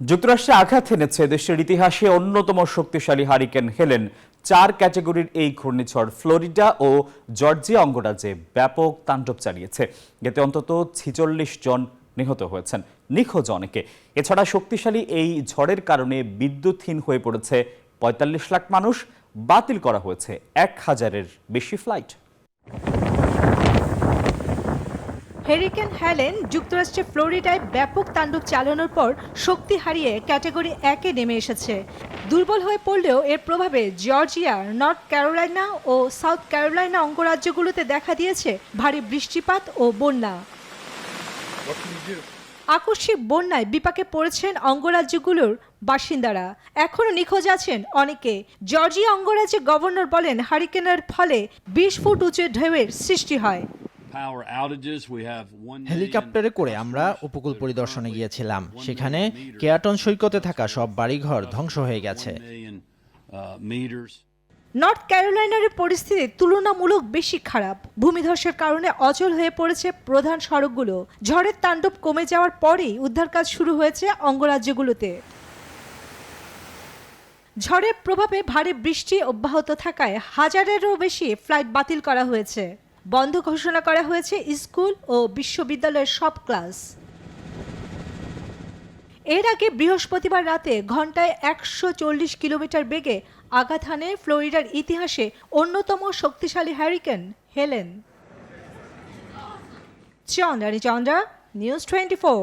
যুক্তরাষ্ট্রে আঘাত এনেছে দেশের ইতিহাসে অন্যতম শক্তিশালী হারিকেন হেলেন। চার ক্যাটাগরির এই ঘূর্ণিঝড় ফ্লোরিডা ও জর্জিয়া অঙ্গরাজ্যে ব্যাপক তাণ্ডব চালিয়েছে। এতে অন্তত ছিচল্লিশ জন নিহত হয়েছেন। নিখোঁজ অনেকে। এছাড়া শক্তিশালী এই ঝড়ের কারণে বিদ্যুৎহীন হয়ে পড়েছে পঁয়তাল্লিশ লাখ মানুষ। বাতিল করা হয়েছে এক হাজারের বেশি ফ্লাইট। হেরিকেন হ্যালেন যুক্তরাষ্ট্রের ফ্লোরিডায় ব্যাপক তাণ্ডব চালানোর পর শক্তি হারিয়ে ক্যাটাগরি একে নেমে এসেছে। দুর্বল হয়ে পড়লেও এর প্রভাবে জর্জিয়া, নর্থ ক্যারোলাইনা ও সাউথ ক্যারোলাইনা অঙ্গরাজ্যগুলোতে দেখা দিয়েছে ভারী বৃষ্টিপাত ও বন্যা। আকস্মিক বন্যায় বিপাকে পড়েছেন অঙ্গরাজ্যগুলোর বাসিন্দারা। এখনও নিখোঁজ আছেন অনেকে। জর্জিয়া অঙ্গরাজ্যের গভর্নর বলেন, হারিকেনের ফলে বিশ ফুট উঁচু ঢেউয়ের সৃষ্টি হয়। Power outages. We have one হেলিকপ্টারে করে আমরা উপকূল পরিদর্শনে গিয়েছিলাম। সেখানে কেয়াটন সৈকতে থাকা সব বাড়িঘর ধ্বংস হয়ে গেছে। uh. নর্থ ক্যারোলাইনার পরিস্থিতি তুলনামূলক বেশি খারাপ। ভূমিধসের কারণে অচল হয়ে পড়েছে প্রধান সড়কগুলো। ঝড়ের তাণ্ডব কমে যাওয়ার পরেই উদ্ধার কাজ শুরু হয়েছে অঙ্গরাজ্যগুলোতে। ঝড়ের প্রভাবে ভারী বৃষ্টি অব্যাহত থাকায় হাজারেরও বেশি ফ্লাইট বাতিল করা হয়েছে। বন্ধ ঘোষণা করা হয়েছে স্কুল ও বিশ্ববিদ্যালয়ের সব ক্লাস। এর আগে বৃহস্পতিবার রাতে ঘন্টায় একশো চল্লিশ কিলোমিটার বেগে আঘাত ফ্লোরিডার ইতিহাসে অন্যতম শক্তিশালী hurricane Helene. Chandra, news twenty four.